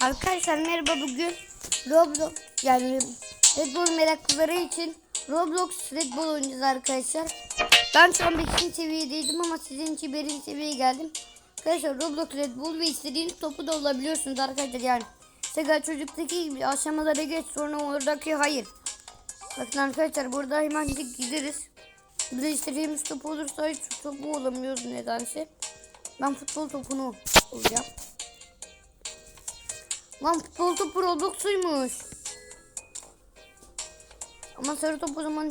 Arkadaşlar merhaba bugün Roblox yani Red Bull meraklıları için Roblox Red Bull oynayacağız arkadaşlar. Ben şu an 5. seviyedeydim ama sizin için 1. seviyeye geldim. Arkadaşlar Roblox Red Bull ve istediğiniz topu da olabiliyorsunuz arkadaşlar yani. Sega çocuktaki gibi aşamalara geç sonra oradaki hayır. Bakın arkadaşlar burada hemen gideriz. Burada istediğimiz top olursa hiç topu olamıyoruz nedense. Ben futbol topunu olacağım. Lan futbol topu Roblox'uymuş. Ama sarı top o zaman...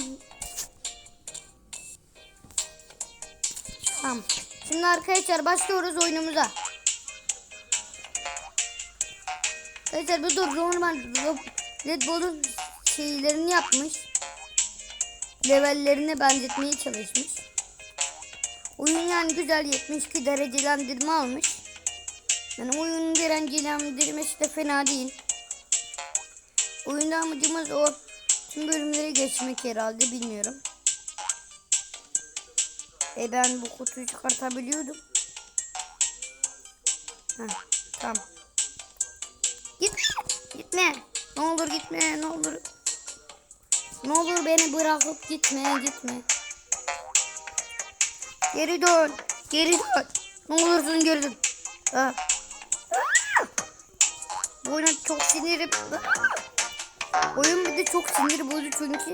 Tamam. Şimdi arkadaşlar başlıyoruz oyunumuza. Arkadaşlar bu da normal Red Bull'un şeylerini yapmış. Levellerine benzetmeye çalışmış. Oyun yani güzel 72 derecelendirme almış. Yani oyunun derecelendirmesi de fena değil. Oyunda amacımız o tüm bölümlere geçmek herhalde bilmiyorum. E ben bu kutuyu çıkartabiliyordum. Heh, tamam. Gitme. Gitme. Ne olur gitme. Ne olur. Ne olur beni bırakıp gitme. Gitme. Geri dön. Geri dön. Ne olursun geri dön. Ah. Bu oyuna çok sinirim. Oyun bir de çok sinir bozucu çünkü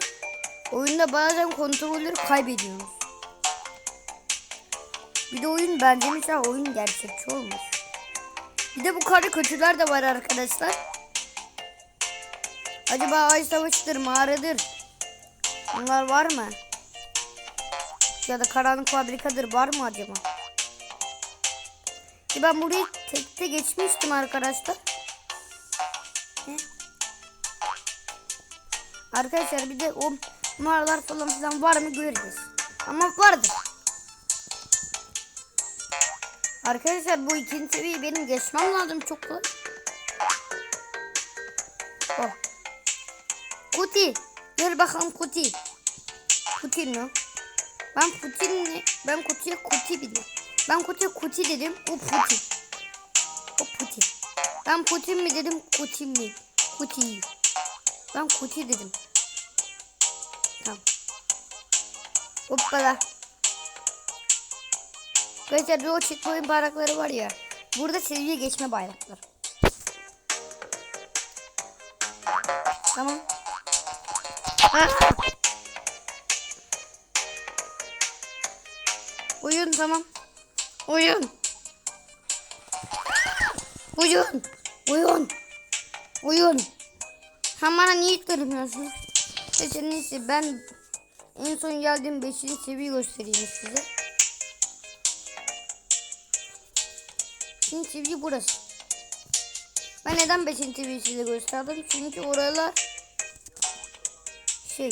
oyunda bazen kontrolleri kaybediyoruz. Bir de oyun bence mesela oyun gerçekçi olmuş. Bir de bu karikatürler de var arkadaşlar. Acaba ay savaşıdır, mağaradır. Bunlar var mı? Ya da karanlık fabrikadır var mı acaba? E ben burayı tekte geçmiştim arkadaşlar. Arkadaşlar bir de o mağaralar falan filan var mı göreceğiz. Ama vardır. Arkadaşlar bu ikinci seviye benim geçmem lazım çok kolay. Oh. Kuti. Gel bakalım Kuti. Kuti mi? Ben Putin'i ben Kuti'ye Kuti dedim. Ben Kuti'ye Kuti dedim. O Putin. O Putin. Ben Putin mi dedim Kuti mi? Kuti. Ben Kuti dedim. Tamam. Hoppala. Arkadaşlar o checkpoint bayrakları var ya. Burada seviye geçme bayrakları. Tamam. Ha. Oyun tamam. Oyun. Oyun. Oyun. Oyun. Sen bana niye? Neyse neyse ben en son geldiğim 5. seviye göstereyim size. 5. seviye burası. Ben neden 5. seviye size gösterdim? Çünkü oralar şey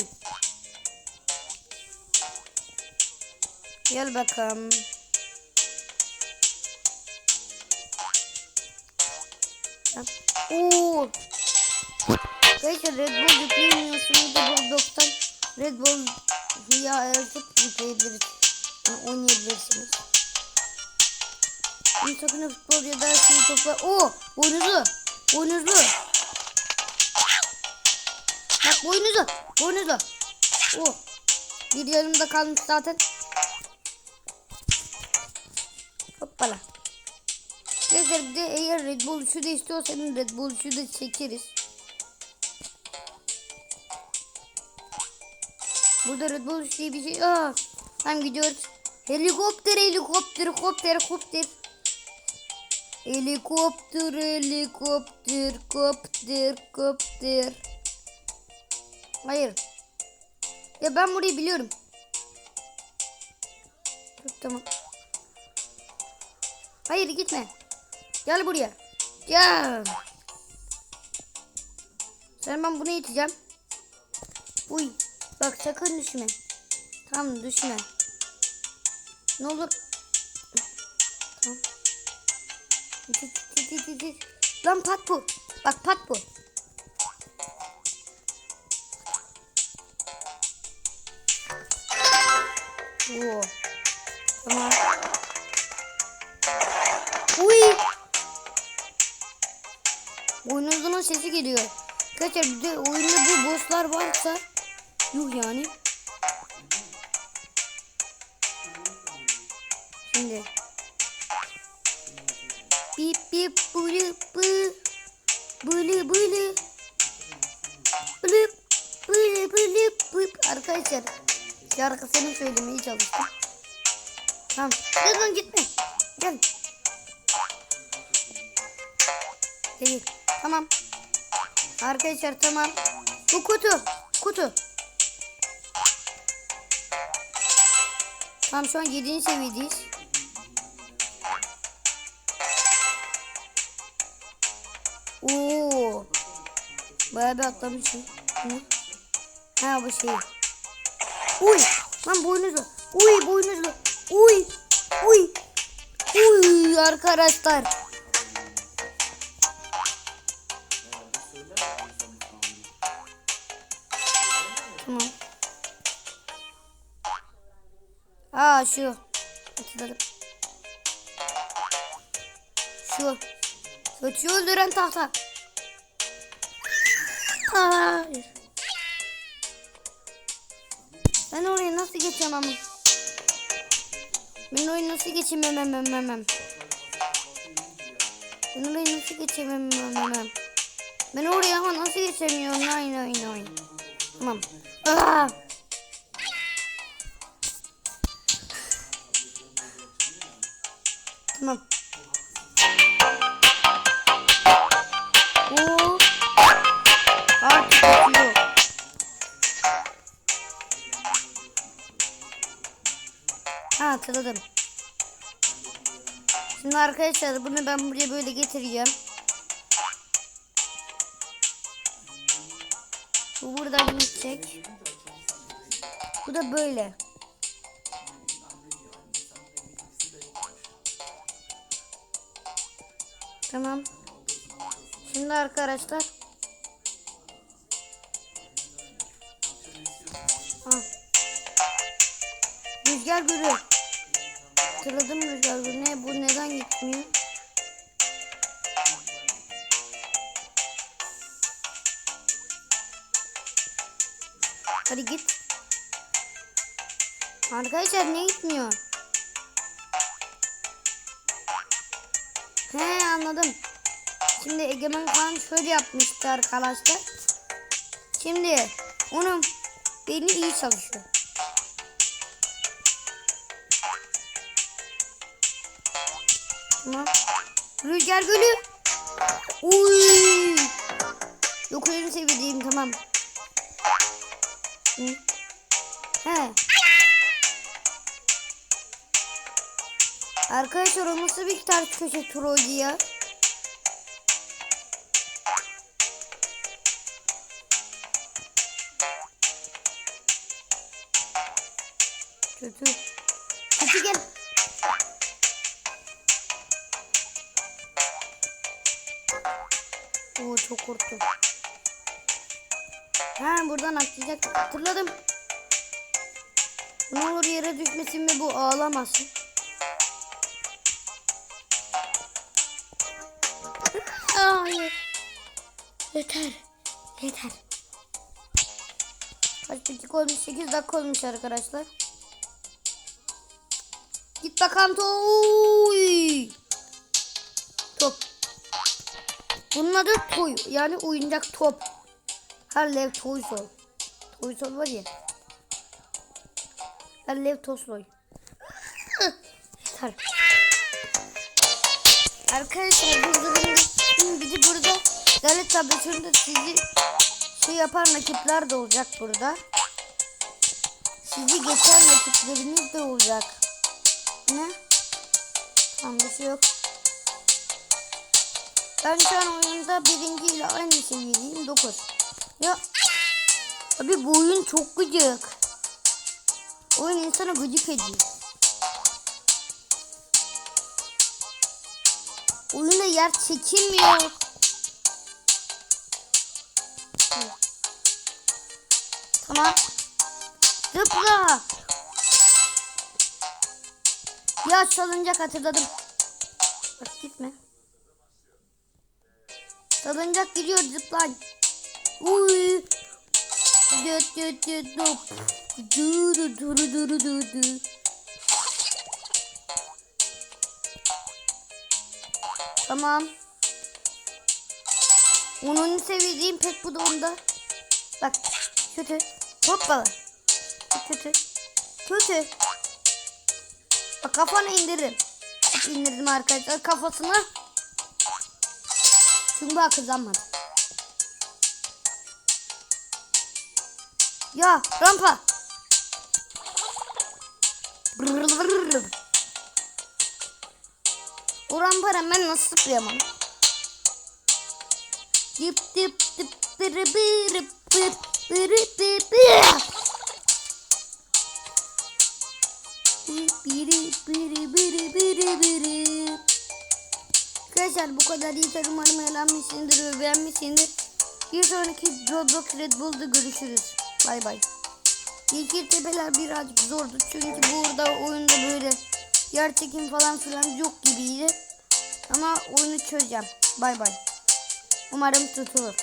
Gel bakalım. Oo. Arkadaşlar Red Bull yükleyemiyorsunuz da Roblox'tan Red Bull ya aratıp yükleyebiliriz. Yani oynayabilirsiniz. Bir sakın futbol ya da şey topla. Oo, boynuzlu. Boynuzlu. Bak boynuzlu. Boynuzlu. Oo. Bir yanımda kalmış zaten. Hoppala. Arkadaşlar bir de eğer Red Bull 3'ü de istiyorsanız Red Bull 3'ü de çekeriz. Burada Red Bull 3 diye bir şey. Aa, tam gidiyoruz. Helikopter, helikopter, helikopter, helikopter. Helikopter, helikopter, kopter, kopter. Hayır. Ya ben burayı biliyorum. Tamam. Hayır gitme. Gel buraya. Gel. Sen ben bunu iteceğim. Uy. Bak sakın düşme. Tamam düşme. Ne olur. Tamam. Lan pat bu. Bak pat bu. Oo. Tamam. Uy. Boynuzunun sesi geliyor. Arkadaşlar bir de oyunda bu bosslar varsa yuh yani. Şimdi bip bip bülü bı bülü bülü bülü bülü bülü bülü arkadaşlar şarkısını söylemeye çalıştım. Tamam. Dur lan gitme. Gel. Gel. Tamam. Arkadaşlar tamam. Bu kutu. Kutu. Tamam şu an 7. seviyedeyiz. Oo. Bayağı bir atlamışım. Ha bu şey. Uy. Lan boynuzlu. Uy boynuzlu. Uy. Uy. Uy arkadaşlar. Aa şu. Hatırladım. Şu. Kötüyü öldüren tahta. Ben oraya nasıl geçeceğim ama? Ben oraya nasıl hemen. Ben oraya nasıl hemen. Ben oraya ama nasıl geçemiyorum? Nay nay nay. Tamam. Aa! Tamam. Oo. Artık bitiyor. Ha hatırladım. Şimdi arkadaşlar bunu ben buraya böyle getireceğim. Bu buradan gidecek. Bu da böyle. Tamam. Şimdi arkadaşlar. Ha. Rüzgar gülü. Hatırladım rüzgar gülü. Ne bu neden gitmiyor? Hadi git. Arkadaşlar ne gitmiyor? He anladım. Şimdi Egemen Kaan şöyle yapmıştı arkadaşlar. Şimdi onun beyni iyi çalışıyor. Tamam. Rüzgar gölü. Uy. Yok öyle sevdiğim tamam. Hı. He. Arkadaşlar o nasıl bir ters köşe trollü ya? Kötü. Kötü gel. Oo çok korktum. Ha buradan atlayacak. Hatırladım. Ne olur yere düşmesin ve bu ağlamasın. Hayır. Yeter. Yeter. Kaç dakika olmuş? 8 dakika olmuş arkadaşlar. Git bakalım toy. Top. Bunun adı toy. Yani oyuncak top. Her lev toy sol. Toy sol var ya. Her lev tosoy. Yeter. Arkadaşlar burada benim bir de burada devlet tabletinde sizi şey yapan rakipler de olacak burada. Sizi geçen rakipleriniz de olacak. Ne? Tamam bir şey yok. Ben şu an oyunda birinci ile aynı seviyedeyim. 9. Ya. Abi bu oyun çok gıcık. Oyun insana gıcık ediyor. Oyunda yer çekilmiyor. Tamam. Zıpla. Ya salıncak hatırladım. Bak gitme. Salıncak gidiyor zıplan. Uy. Düt düt düt düt. Duru duru duru duru. Tamam. Onun sevdiğim pek bu da onda. Bak kötü. Hoppala. Kötü. Kötü. Bak kafanı indiririm. İndirdim arkadaşlar kafasını. Çünkü bak kazanmadı. Ya rampa. Brrr, brrr. O rampara ben nasıl zıplayamam? Dip dip dip bırı bır bırı bırı bırı. Biri biri biri biri biri. Arkadaşlar bu kadar yeter umarım eğlenmişsindir ve beğenmişsindir. Bir sonraki Roblox Red Bull'da görüşürüz. Bay bay. İlk tepeler birazcık zordu çünkü burada oyunda böyle yer çekim falan filan yok gibiydi. Ama oyunu çözeceğim. Bay bay. Umarım tutulur.